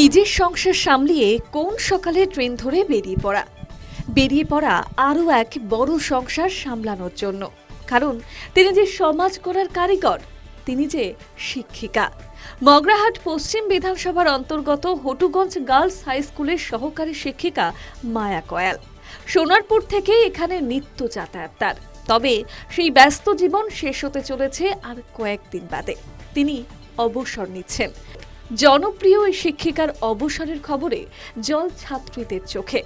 নিজের সংসার সামলিয়ে কোন সকালে ট্রেন ধরে বেরিয়ে পড়া? বেরিয়ে পড়া আরও এক বড় সংসার সামলানোর জন্য। কারণ তিনি যে সমাজ করার কারিগর, তিনি যে শিক্ষিকা। মগরাহাট পশ্চিম বিধানসভার অন্তর্গত হটুগঞ্জ গার্লস হাই স্কুলের সহকারী শিক্ষিকা মায়া কয়াল। সোনারপুর থেকে এখানে নিত্য যাতায়াত তার। তবে সেই ব্যস্ত জীবন শেষ হতে চলেছে আর কয়েকদিন বাদে। তিনি অবসর নিচ্ছেন। জনপ্রিয় এই শিক্ষিকার অবসরের খবরে জল ছাত্রীদের চোখে,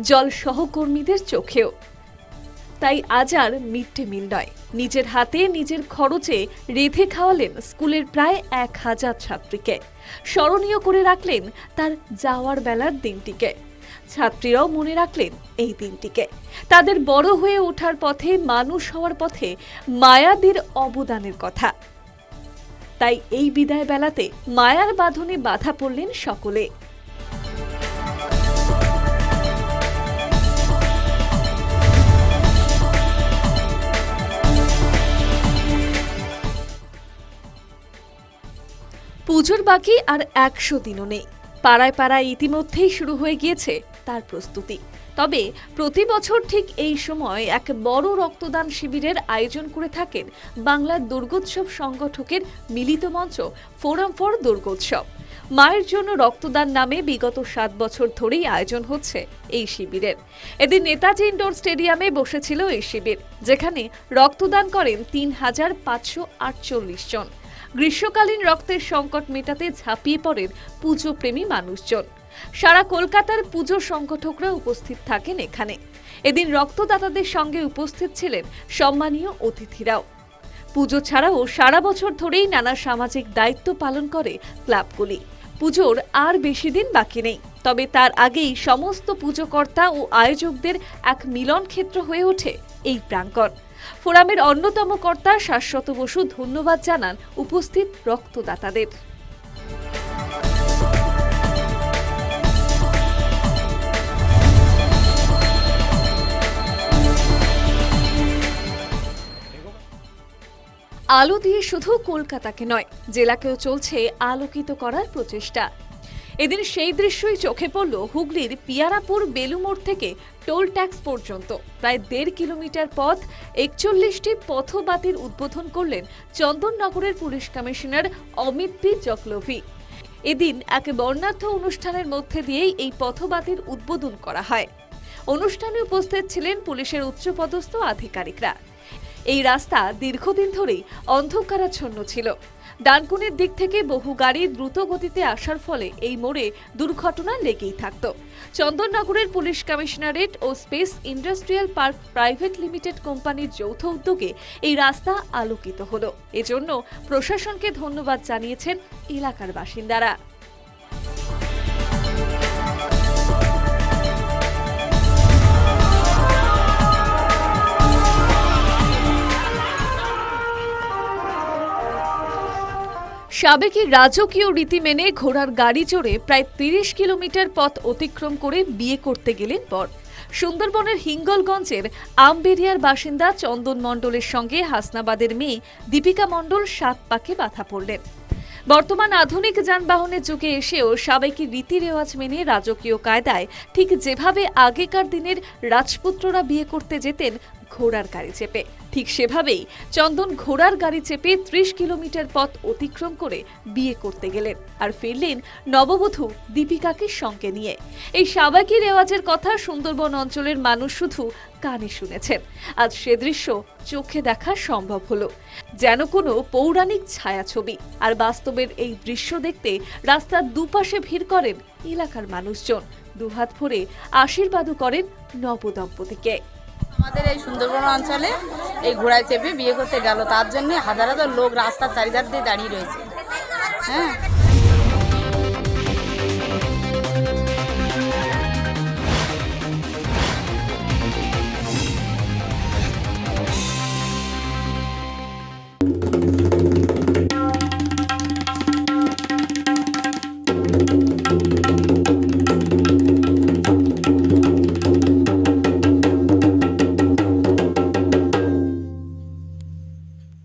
জল সহকর্মীদের চোখেও। তাই আজ আর মিড মিল নয়। নিজের হাতে নিজের খরচে রেধে খাওয়ালেন স্কুলের প্রায় এক হাজার ছাত্রীকে। স্মরণীয় করে রাখলেন তার যাওয়ার বেলার দিনটিকে। ছাত্রীরাও মনে রাখলেন এই দিনটিকে। তাদের বড় হয়ে ওঠার পথে, মানুষ হওয়ার পথে মায়াদের অবদানের কথা। তাই এই বিদায় বেলাতে মায়ার বাঁধনে বাধা পড়লেন সকলে। পুজোর বাকি আর একশো দিনও নেই। পাড়ায় পাড়ায় ইতিমধ্যেই শুরু হয়ে গিয়েছে তার প্রস্তুতি। তবে প্রতি বছর ঠিক এই সময় এক বড় রক্তদান শিবিরের আয়োজন করে থাকেন বাংলার দুর্গোৎসব সংগঠকের মিলিত মঞ্চ ফোরাম ফর দুর্গোৎসব। মায়ের জন্য রক্তদান নামে বিগত সাত বছর ধরেই আয়োজন হচ্ছে এই শিবিরের। এদিন নেতাজি ইন্ডোর স্টেডিয়ামে বসেছিল এই শিবির, যেখানে রক্তদান করেন তিন হাজার পাঁচশো আটচল্লিশ জন। গ্রীষ্মকালীন রক্তের সংকট মেটাতে ঝাঁপিয়ে পড়েন পুজো প্রেমী মানুষজন। সারা কলকাতার পুজো সংগঠকরা উপস্থিত থাকেন এখানে। এদিন রক্তদাতাদের সঙ্গে উপস্থিত ছিলেন সম্মানীয় অতিথিরাও। পুজো ছাড়াও সারা বছর ধরেই নানা সামাজিক দায়িত্ব পালন করে ক্লাবগুলি। পুজোর আর বেশি দিন বাকি নেই, তবে তার আগেই সমস্ত পুজোকর্তা ও আয়োজকদের এক মিলন ক্ষেত্র হয়ে ওঠে এই প্রাঙ্গণ। ফোরামের অন্যতম কর্তা শাশ্বত বসু ধন্যবাদ জানান উপস্থিত রক্তদাতাদের। আলো দিয়ে শুধু কলকাতাকে নয়, জেলাকেও চলছে আলোকিত করার প্রচেষ্টা। এদিন সেই দৃশ্যই চোখে পড়ল হুগলির পিয়ারাপুর বেলুমোড় থেকে টোল ট্যাক্স পর্যন্ত। প্রায় দেড় কিলোমিটার পথ একচল্লিশটি পথবাতির উদ্বোধন করলেন চন্দননগরের পুলিশ কমিশনার অমিত পি জকলভি এদিন এক বর্ণাঢ্য অনুষ্ঠানের মধ্যে দিয়েই এই পথবাতির উদ্বোধন করা হয়। অনুষ্ঠানে উপস্থিত ছিলেন পুলিশের উচ্চপদস্থ আধিকারিকরা। এই রাস্তা দীর্ঘদিন ধরেই অন্ধকারাচ্ছন্ন ছিল। ডানকুনির দিক থেকে বহু গাড়ি দ্রুত গতিতে আসার ফলে এই মোড়ে দুর্ঘটনা লেগেই থাকত। চন্দননগরের পুলিশ কমিশনারেট ও space industrial park private limited কোম্পানির যৌথ উদ্যোগে এই রাস্তা আলোকিত হলো। এজন্য প্রশাসনকে ধন্যবাদ জানিয়েছেন এলাকার বাসিন্দারা। সাবেকি রাজকীয় রীতি মেনে ঘোড়ার গাড়ি চড়ে প্রায় তিরিশ কিলোমিটার পথ অতিক্রম করে বিয়ে করতে গেলেন বর। সুন্দরবনের হিঙ্গলগঞ্জের আমবেরিয়ার বাসিন্দা চন্দন মণ্ডলের সঙ্গে হাসনাবাদের মেয়ে দীপিকা মণ্ডল সাত পাকে বাধা পড়লেন। বর্তমান আধুনিক যানবাহনের যুগে এসেও সাবেকি রীতি রেওয়াজ মেনে রাজকীয় কায়দায় ঠিক যেভাবে আগেকার দিনের রাজপুত্ররা বিয়ে করতে যেতেন, ঘোড়ার গাড়ি চেপে। ঠিক সেভাবেই চন্দন ঘোড়ার গাড়ি চেপে ত্রিশ কিলোমিটার পথ অতিক্রম করে বিয়ে করতে গেলেন আর ফিরলেন নববধূ দীপিকাকে সঙ্গে নিয়ে। এই সাবাকি রেওয়াজের কথা সুন্দরবন অঞ্চলের মানুষ শুধু কানে শুনেছেন। আজ সে দৃশ্য চোখে দেখা সম্ভব হলো। যেন কোনো পৌরাণিক ছায়াছবি। আর বাস্তবের এই দৃশ্য দেখতে রাস্তার দুপাশে ভিড় করেন এলাকার মানুষজন। দুহাত ভরে আশীর্বাদও করেন নবদম্পতিকে। আমাদের এই সুন্দরবন অঞ্চলে এই ঘোড়ায় চেপে বিয়ে করতে গেল। তার জন্য হাজার হাজার লোক রাস্তার চারিধার দিয়ে দাঁড়িয়ে রয়েছে। হ্যাঁ।